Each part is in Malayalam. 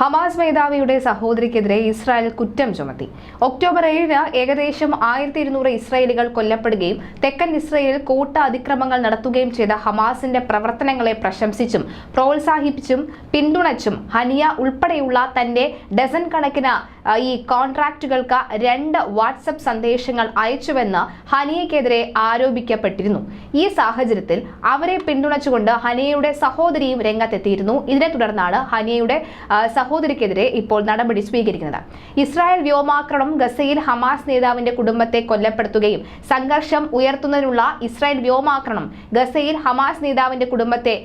ഹമാസ് മേധാവിയുടെ സഹോദരിക്കെതിരെ ഇസ്രായേൽ കുറ്റം ചുമത്തി. ഒക്ടോബർ ഏഴിന് ഏകദേശം ആയിരത്തി ഇരുന്നൂറ് ഇസ്രായേലികൾ കൊല്ലപ്പെടുകയും തെക്കൻ ഇസ്രായേലിൽ കൂട്ട അതിക്രമങ്ങൾ നടത്തുകയും ചെയ്ത ഹമാസിന്റെ പ്രവർത്തനങ്ങളെ പ്രശംസിച്ചും പ്രോത്സാഹിപ്പിച്ചും പിന്തുണച്ചും ഹനിയ ഉൾപ്പെടെയുള്ള തന്റെ ഡസൻ കണക്കിന് ഈ കോൺട്രാക്റ്റുകൾക്ക് രണ്ട് വാട്സപ്പ് സന്ദേശങ്ങൾ അയച്ചുവെന്ന് ഹനിയയ്ക്കെതിരെ ആരോപിക്കപ്പെട്ടിരുന്നു. ഈ സാഹചര്യത്തിൽ അവരെ പിന്തുണച്ചുകൊണ്ട് ഹനിയയുടെ സഹോദരിയും രംഗത്തെത്തിയിരുന്നു. ഇതിനെ തുടർന്നാണ് ഹനിയയുടെ സഹോദരിക്കെതിരെ ഇപ്പോൾ നടപടി സ്വീകരിക്കുന്നത്. ഇസ്രായേൽ വ്യോമാക്രമണം ഗസയിൽ ഹമാസ് നേതാവിന്റെ കുടുംബത്തെ കൊല്ലപ്പെടുത്തുകയും സംഘർഷം ഉയർത്തുന്നതിനുള്ള ഇസ്രായേൽ വ്യോമാക്രമണം ഗസയിൽ ഹമാസ് നേതാവിന്റെ കുടുംബത്തെ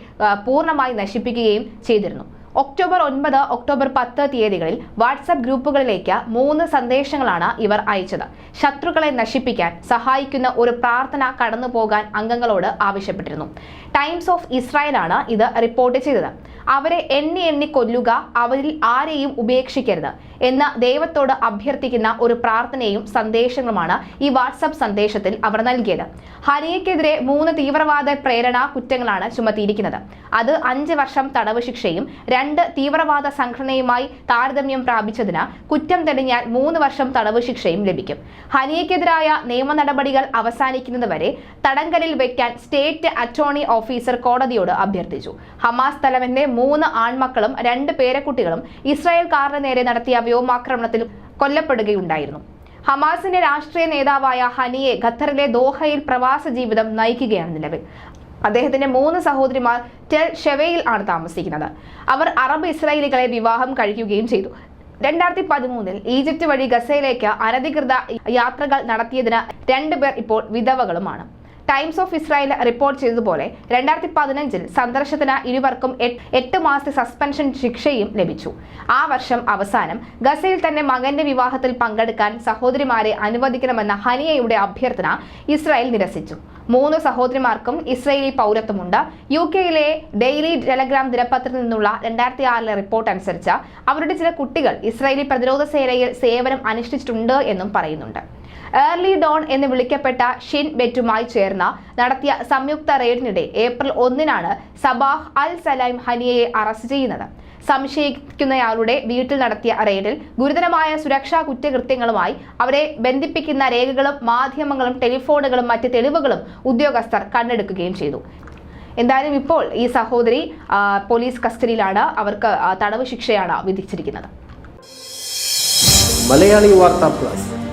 പൂർണമായി നശിപ്പിക്കുകയും ചെയ്തിരുന്നു. ഒക്ടോബർ ഒൻപത് ഒക്ടോബർ പത്ത് തീയതികളിൽ വാട്സപ്പ് ഗ്രൂപ്പുകളിലേക്ക് മൂന്ന് സന്ദേശങ്ങളാണ് ഇവർ അയച്ചത്. ശത്രുക്കളെ നശിപ്പിക്കാൻ സഹായിക്കുന്ന ഒരു പ്രാർത്ഥന കടന്നു പോകാൻ അംഗങ്ങളോട് ആവശ്യപ്പെട്ടിരുന്നു. ടൈംസ് ഓഫ് ഇസ്രായേലാണ് ഇത് റിപ്പോർട്ട് ചെയ്തത്. അവരെ എണ്ണി എണ്ണി കൊല്ലുക അവരിൽ ആരെയും ഉപേക്ഷിക്കരുത്. എന്ന് ദൈവത്തോട് അഭ്യർത്ഥിക്കുന്ന ഒരു പ്രാർത്ഥനയും സന്ദേശങ്ങളുമാണ് ഈ വാട്സപ്പ് സന്ദേശത്തിൽ അവർ നൽകിയത്. ഹനിയയ്ക്കെതിരെ മൂന്ന് തീവ്രവാദ പ്രേരണ കുറ്റങ്ങളാണ് ചുമത്തിയിരിക്കുന്നത്. അത് അഞ്ച് വർഷം തടവ് ശിക്ഷയും രണ്ട് തീവ്രവാദ സംഘടനയുമായി താരതമ്യം പ്രാപിച്ചതിന് കുറ്റം തെളിഞ്ഞാൽ മൂന്ന് വർഷം തടവ് ശിക്ഷയും ലഭിക്കും. ഹനിയയ്ക്കെതിരായ നിയമ നടപടികൾ അവസാനിക്കുന്നതുവരെ തടങ്കലിൽ വെക്കാൻ സ്റ്റേറ്റ് അറ്റോർണി ഓഫീസർ കോടതിയോട് അഭ്യർത്ഥിച്ചു. ഹമാസ് തലവന്റെ മൂന്ന് ആൺമക്കളും രണ്ട് പേരക്കുട്ടികളും ഇസ്രായേൽക്കാരുടെ നേരെ നടത്തിയ വ്യോമാക്രമണത്തിൽ കൊല്ലപ്പെടുകയുണ്ടായിരുന്നു. ഹമാസിന്റെ രാഷ്ട്രീയ നേതാവായ ഹനിയെ ഖത്തറിലെ ദോഹയിൽ പ്രവാസ ജീവിതം നയിക്കുകയാണ് നിലവിൽ. അദ്ദേഹത്തിന്റെ മൂന്ന് സഹോദരിമാർ ടെൽ ഷെവയിൽ ആണ് താമസിക്കുന്നത്. അവർ അറബ് ഇസ്രായേലികളെ വിവാഹം കഴിക്കുകയും ചെയ്തു. രണ്ടായിരത്തി പതിമൂന്നിൽ ഈജിപ്ത് വഴി ഗസയിലേക്ക് അനധികൃത യാത്രകൾ നടത്തിയതിന് രണ്ടുപേർ ഇപ്പോൾ വിധവകളുമാണ്. ടൈംസ് ഓഫ് ഇസ്രായേൽ റിപ്പോർട്ട് ചെയ്തതുപോലെ രണ്ടായിരത്തി പതിനഞ്ചിൽ സന്ദർശത്തിന് ഇരുവർക്കും എട്ട് മാസത്തെ സസ്പെൻഷൻ ശിക്ഷയും ലഭിച്ചു. ആ വർഷം അവസാനം ഗസയിൽ തന്നെ മകന്റെ വിവാഹത്തിൽ പങ്കെടുക്കാൻ സഹോദരിമാരെ അനുവദിക്കണമെന്ന ഹനിയയുടെ അഭ്യർത്ഥന ഇസ്രായേൽ നിരസിച്ചു. മൂന്ന് സഹോദരിമാർക്കും ഇസ്രയേലി പൗരത്വമുണ്ട്. യു കെയിലെ ഡെയിലി ടെലഗ്രാം ദിനപത്രത്തിൽ നിന്നുള്ള രണ്ടായിരത്തി ആറിലെ റിപ്പോർട്ട് അനുസരിച്ച് അവരുടെ ചില കുട്ടികൾ ഇസ്രായേലി പ്രതിരോധ സേനയിൽ സേവനം അനുഷ്ഠിച്ചിട്ടുണ്ട് എന്നും പറയുന്നുണ്ട്. ഏർലി ഡോൺ എന്ന് വിളിക്കപ്പെട്ട ഷിൻ ബെറ്റുമായി ചേർന്ന് നടത്തിയ സംയുക്ത റെയ്ഡിനിടെ ഏപ്രിൽ ഒന്നിനാണ് സബാഹ് അൽ സലൈം ഹനിയയെ അറസ്റ്റ് ചെയ്യുന്നത്. സംശയിക്കുന്നയാളുടെ വീട്ടിൽ നടത്തിയ റെയ്ഡിൽ ഗുരുതരമായ സുരക്ഷാ കുറ്റകൃത്യങ്ങളുമായി അവരെ ബന്ധിപ്പിക്കുന്ന രേഖകളും മാധ്യമങ്ങളും ടെലിഫോണുകളും മറ്റ് തെളിവുകളും ഉദ്യോഗസ്ഥർ കണ്ടെടുക്കുകയും ചെയ്തു. എന്തായാലും ഇപ്പോൾ ഈ സഹോദരി പോലീസ് കസ്റ്റഡിയിലാണ് അവർക്ക് തടവ് ശിക്ഷയാണ് വിധിച്ചിരിക്കുന്നത്. Malayali Vartha plus.